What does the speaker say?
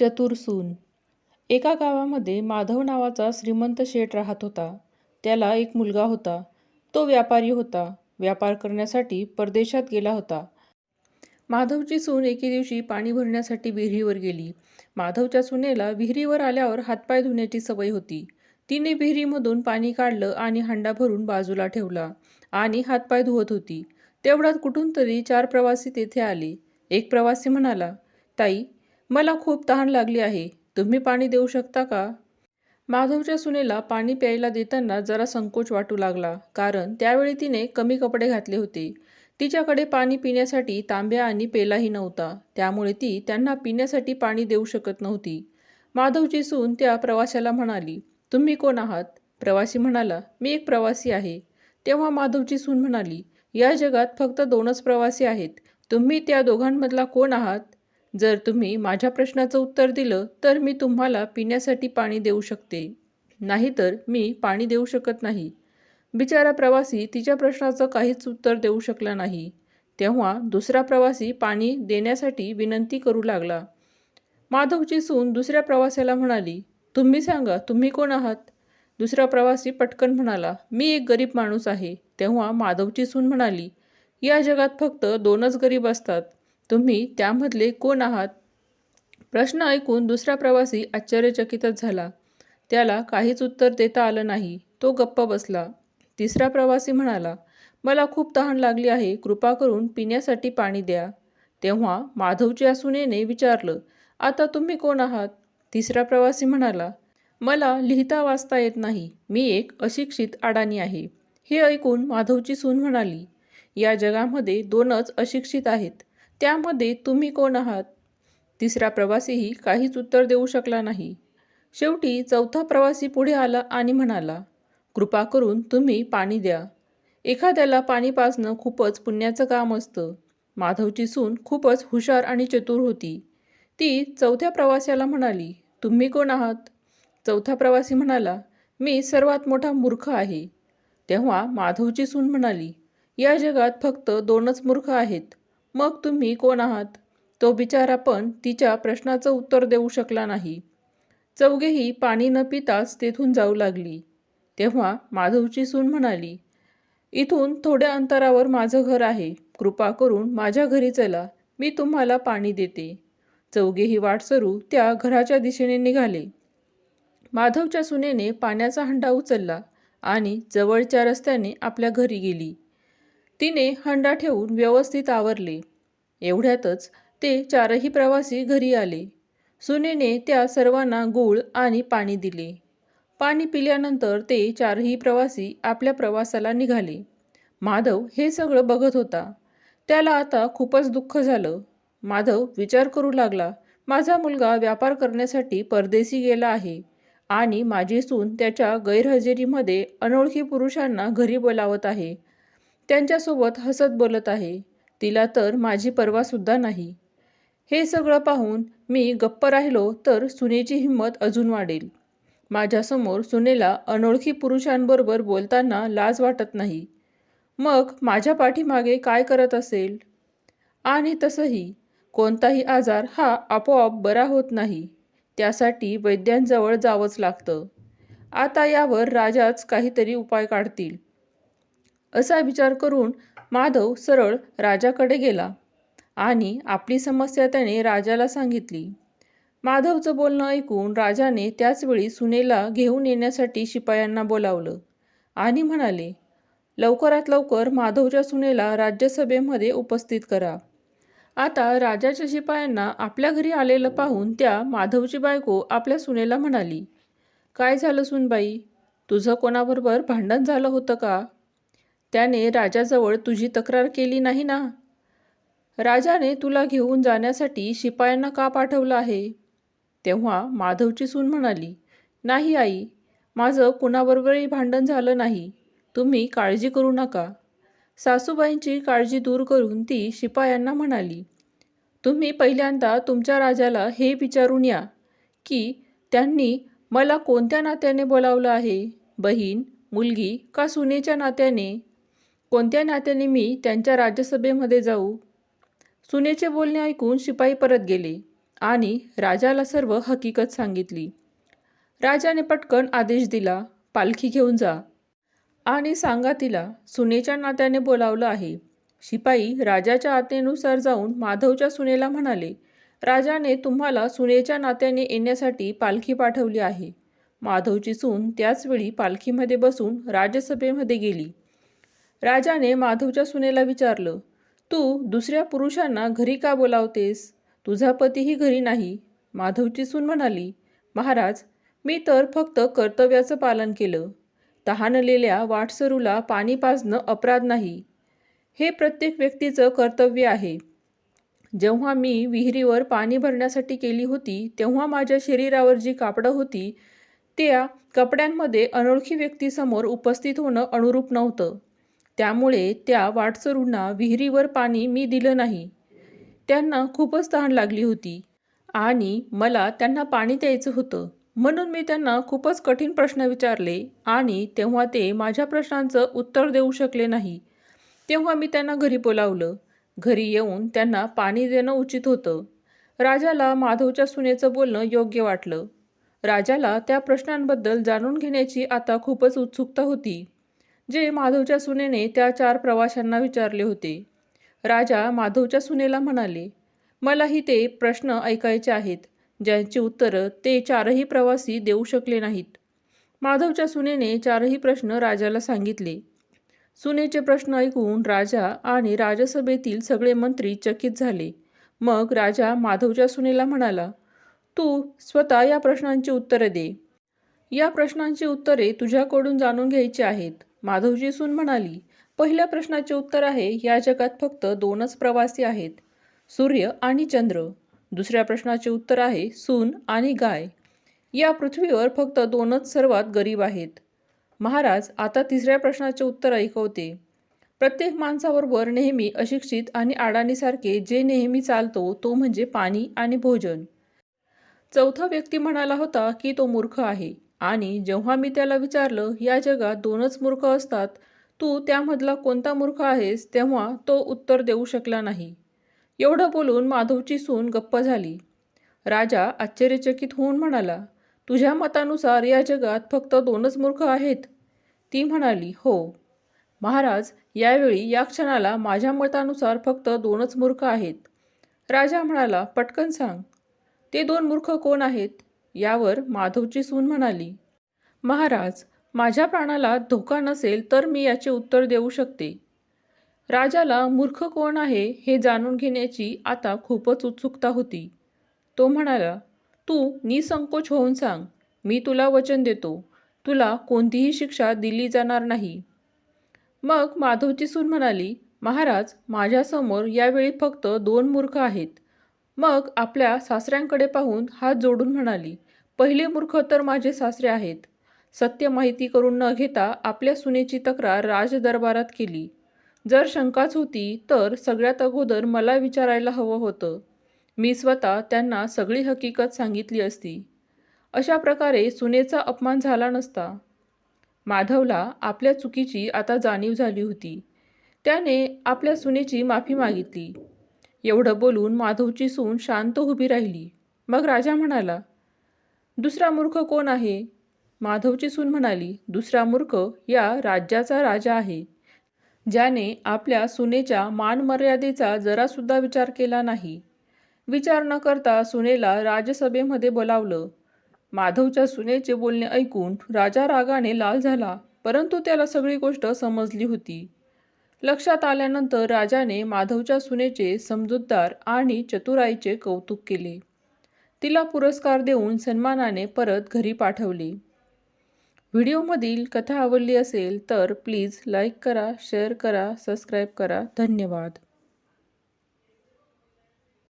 चतुरसून एका गावामध्ये माधव नावाचा श्रीमंत शेठ राहत होता. त्याला एक मुलगा होता. तो व्यापारी होता. व्यापार करण्यासाठी परदेशात गेला होता. माधवची सून एके दिवशी पाणी भरण्यासाठी विहिरीवर गेली. माधवच्या सुनेला विहिरीवर आल्यावर हातपाय धुण्याची सवय होती. तिने विहिरीमधून पाणी काढलं आणि हंडा भरून बाजूला ठेवला आणि हातपाय धुवत होती. तेवढ्यात कुठून तरी चार प्रवासी तेथे आले. एक प्रवासी म्हणाला ताई मला खूप तहान लागली आहे. तुम्ही पाणी देऊ शकता का? माधवच्या सुनेला पाणी प्यायला देताना जरा संकोच वाटू लागला कारण त्यावेळी तिने कमी कपडे घातले होते. तिच्याकडे पाणी पिण्यासाठी तांब्या आणि पेलाही नव्हता. त्यामुळे ती त्यांना पिण्यासाठी पाणी देऊ शकत नव्हती. माधवची सून त्या प्रवाशाला म्हणाली तुम्ही कोण आहात? प्रवासी म्हणाला मी एक प्रवासी आहे. तेव्हा माधवची सून म्हणाली या जगात फक्त दोनच प्रवासी आहेत. तुम्ही त्या दोघांमधला कोण आहात? जर तुम्ही माझ्या प्रश्नाचं उत्तर दिलं तर मी तुम्हाला पिण्यासाठी पाणी देऊ शकते. नाहीतर मी पाणी देऊ शकत नाही. बिचारा प्रवासी तिच्या प्रश्नाचं काहीच उत्तर देऊ शकला नाही. तेव्हा दुसरा प्रवासी पाणी देण्यासाठी विनंती करू लागला. माधवची सून दुसऱ्या प्रवाशाला म्हणाली तुम्ही सांगा तुम्ही कोण आहात? दुसरा प्रवासी पटकन म्हणाला मी एक गरीब माणूस आहे. तेव्हा माधवची सून म्हणाली या जगात फक्त दोनच गरीब असतात. तुम्ही त्यामधले कोण आहात? प्रश्न ऐकून दुसरा प्रवासी आश्चर्यचकितच झाला. त्याला काहीच उत्तर देता आलं नाही. तो गप्प बसला. तिसरा प्रवासी म्हणाला मला खूप तहान लागली आहे. कृपा करून पिण्यासाठी पाणी द्या. तेव्हा माधवच्या सुनेने विचारलं आता तुम्ही कोण आहात? तिसरा प्रवासी म्हणाला मला लिहिता वाचता येत नाही. मी एक अशिक्षित अडाणी आहे. हे ऐकून माधवची सून म्हणाली या जगामध्ये दोनच अशिक्षित आहेत. त्यामध्ये तुम्ही कोण आहात? तिसरा प्रवासीही काहीच उत्तर देऊ शकला नाही. शेवटी चौथा प्रवासी पुढे आला आणि म्हणाला कृपा करून तुम्ही पाणी द्या. एखाद्याला पाणी पाजणं खूपच पुण्याचं काम असतं. माधवची सून खूपच हुशार आणि चतुर होती. ती चौथ्या प्रवाशाला म्हणाली तुम्ही कोण आहात? चौथा प्रवासी म्हणाला मी सर्वात मोठा मूर्ख आहे. तेव्हा माधवची सून म्हणाली या जगात फक्त दोनच मूर्ख आहेत. मग तुम्ही कोण आहात? तो बिचारा पण तिच्या प्रश्नाचं उत्तर देऊ शकला नाही. चौघेही पाणी न पिताच तेथून जाऊ लागली. तेव्हा माधवची सून म्हणाली इथून थोड्या अंतरावर माझं घर आहे. कृपा करून माझ्या घरी चला. मी तुम्हाला पाणी देते. चौघेही वाटसरू त्या घराच्या दिशेने निघाले. माधवच्या सुनेने पाण्याचा हंडा उचलला आणि जवळच्या रस्त्याने आपल्या घरी गेली. तिने हंडा ठेवून व्यवस्थित आवरले. एवढ्यातच ते चारही प्रवासी घरी आले. सुनेने त्या सर्वांना गूळ आणि पाणी दिले. पाणी पिल्यानंतर ते चारही प्रवासी आपल्या प्रवासाला निघाले. माधव हे सगळं बघत होता. त्याला आता खूपच दुःख झालं. माधव विचार करू लागला माझा मुलगा व्यापार करण्यासाठी परदेशी गेला आहे आणि माझी सून त्याच्या गैरहजेरीमध्ये अनोळखी पुरुषांना घरी बोलावत आहे. त्यांच्यासोबत हसत बोलत आहे. तिला तर माझी पर्वासुद्धा नाही. हे सगळं पाहून मी गप्प राहिलो तर सुनेची हिंमत अजून वाढेल. माझ्यासमोर सुनेला अनोळखी पुरुषांबरोबर बोलताना लाज वाटत नाही. मग माझ्या पाठीमागे काय करत असेल? आणि तसंही कोणताही आजार हा आपोआप बरा होत नाही. त्यासाठी वैद्यांजवळ जावंच लागतं. आता यावर राजाच काहीतरी उपाय काढतील. असा विचार करून माधव सरळ राजाकडे गेला आणि आपली समस्या त्याने राजाला सांगितली. माधवचं बोलणं ऐकून राजाने त्याचवेळी सुनेला घेऊन येण्यासाठी शिपायांना बोलावलं आणि म्हणाले लवकरात लवकर माधवच्या सुनेला राज्यसभेमध्ये उपस्थित करा. आता राजाच्या शिपायांना आपल्या घरी आलेलं पाहून त्या माधवची बायको आपल्या सुनेला म्हणाली काय झालं सुनबाई? तुझं कोणाबरोबर भांडण झालं होतं का? त्याने राजाजवळ तुझी तक्रार केली नाही ना? राजाने तुला घेऊन जाण्यासाठी शिपायांना का पाठवलं आहे? तेव्हा माधवची सून म्हणाली नाही आई माझं कुणाबरोबरही भांडण झालं नाही. तुम्ही काळजी करू नका. सासूबाईंची काळजी दूर करून ती शिपायांना म्हणाली तुम्ही पहिल्यांदा तुमच्या राजाला हे विचारून या की त्यांनी मला कोणत्या नात्याने बोलावलं आहे? बहीण मुलगी का सुनेच्या नात्याने? कोणत्या नात्याने मी त्यांच्या राज्यसभेमध्ये जाऊ? सुनेचे बोलणे ऐकून शिपाई परत गेले आणि राजाला सर्व हकीकत सांगितली. राजाने पटकन आदेश दिला पालखी घेऊन जा. आणि सांगा तिला सुनेच्या नात्याने बोलावलं आहे. शिपाई राजाच्या आज्ञेनुसार जाऊन माधवच्या सुनेला म्हणाले राजाने तुम्हाला सुनेच्या नात्याने येण्यासाठी पालखी पाठवली आहे. माधवची सून त्याचवेळी पालखीमध्ये बसून राज्यसभेमध्ये गेली. राजाने माधवच्या सुनेला विचारलं तू दुसऱ्या पुरुषांना घरी का बोलावतेस? तुझा पतीही घरी नाही. माधवची सून म्हणाली महाराज मी तर फक्त कर्तव्याचं पालन केलं. तहानलेल्या वाटसरूला पाणी पाजणं अपराध नाही. हे प्रत्येक व्यक्तीचं कर्तव्य आहे. जेव्हा मी विहिरीवर पाणी भरण्यासाठी केली होती तेव्हा माझ्या शरीरावर जी कापडं होती त्या कपड्यांमध्ये अनोळखी व्यक्तीसमोर उपस्थित होणं अनुरूप नव्हतं. त्यामुळे त्या वाटसरूंना विहिरीवर पाणी मी दिलं नाही. त्यांना खूपच तहान लागली होती. आणि मला त्यांना पाणी द्यायचं होतं. म्हणून मी त्यांना खूपच कठीण प्रश्न विचारले आणि तेव्हा ते माझ्या प्रश्नांचं उत्तर देऊ शकले नाही. तेव्हा मी त्यांना घरी बोलावलं. घरी येऊन त्यांना पाणी देणं उचित होतं. राजाला माधवच्या सुनेचं बोलणं योग्य वाटलं. राजाला त्या प्रश्नांबद्दल जाणून घेण्याची आता खूपच उत्सुकता होती. जे माधवच्या सुनेने त्या चार प्रवाशांना विचारले होते. राजा माधवच्या सुनेला म्हणाले मलाही ते प्रश्न ऐकायचे आहेत ज्यांची उत्तरं ते चारही प्रवासी देऊ शकले नाहीत. माधवच्या सुनेने चारही प्रश्न राजाला सांगितले. सुनेचे प्रश्न ऐकून राजा आणि राजसभेतील सगळे मंत्री चकित झाले. मग राजा माधवच्या सुनेला म्हणाला तू स्वतः या प्रश्नांची उत्तरे दे. या प्रश्नांची उत्तरे तुझ्याकडून जाणून घ्यायची आहेत. माधवजी सून म्हणाली पहिल्या प्रश्नाचे उत्तर आहे या जगात फक्त दोनच प्रवासी आहेत सूर्य आणि चंद्र. दुसऱ्या प्रश्नाचे उत्तर आहे सून आणि गाय. या पृथ्वीवर फक्त दोनच सर्वात गरीब आहेत. महाराज आता तिसऱ्या प्रश्नाचे उत्तर ऐकवते. प्रत्येक माणसाबरोबर नेहमी अशिक्षित आणि अडाणीसारखे जे नेहमी चालतो तो म्हणजे पाणी आणि भोजन. चौथा व्यक्ती म्हणाला होता की तो मूर्ख आहे. आणि जेव्हा मी त्याला विचारलं या जगात दोनच मूर्ख असतात तू त्यामधला कोणता मूर्ख आहेस? तेव्हा तो उत्तर देऊ शकला नाही. एवढं बोलून माधवची सून गप्प झाली. राजा आश्चर्यचकित होऊन म्हणाला तुझ्या मतानुसार या जगात फक्त दोनच मूर्ख आहेत? ती म्हणाली हो. महाराज यावेळी या क्षणाला माझ्या मतानुसार फक्त दोनच मूर्ख आहेत. राजा म्हणाला पटकन सांग. ते दोन मूर्ख कोण आहेत? यावर माधवची सून म्हणाली महाराज माझ्या प्राणाला धोका नसेल तर मी याचे उत्तर देऊ शकते. राजाला मूर्ख कोण आहे हे जाणून घेण्याची आता खूपच उत्सुकता होती. तो म्हणाला तू निसंकोच होऊन सांग मी तुला वचन देतो तुला कोणतीही शिक्षा दिली जाणार नाही. मग माधवची सून म्हणाली महाराज माझ्यासमोर यावेळी फक्त दोन मूर्ख आहेत. मग आपल्या सासऱ्यांकडे पाहून हात जोडून म्हणाली पहिले मूर्ख तर माझे सासरे आहेत. सत्य माहिती करून न घेता आपल्या सुनेची तक्रार राजदरबारात केली. जर शंकाच होती तर सगळ्यात अगोदर मला विचारायला हवं होतं. मी स्वतः त्यांना सगळी हकीकत सांगितली असती. अशा प्रकारे सुनेचा अपमान झाला नसता. माधवला आपल्या चुकीची आता जाणीव झाली होती. त्याने आपल्या सुनेची माफी मागितली. एवढं बोलून माधवची सून शांत उभी राहिली. मग राजा म्हणाला दुसरा मूर्ख कोण आहे? माधवची सून म्हणाली दुसरा मूर्ख या राज्याचा राजा आहे. ज्याने आपल्या सुनेच्या मानमर्यादेचा जरासुद्धा विचार केला नाही. विचार न करता सुनेला राजसभेमध्ये बोलावलं. माधवच्या सुनेचे बोलणे ऐकून राजा रागाने लाल झाला परंतु त्याला सगळी गोष्ट समजली होती. लक्षात आल्यानंतर राजाने माधवच्या सुनेचे समजूतदार आणि चतुराईचे कौतुक केले. तिला पुरस्कार देऊन सन्मानाने परत घरी पाठवली. व्हिडिओमधील कथा आवडली असेल तर प्लीज लाईक करा शेअर करा सबस्क्राईब करा. धन्यवाद.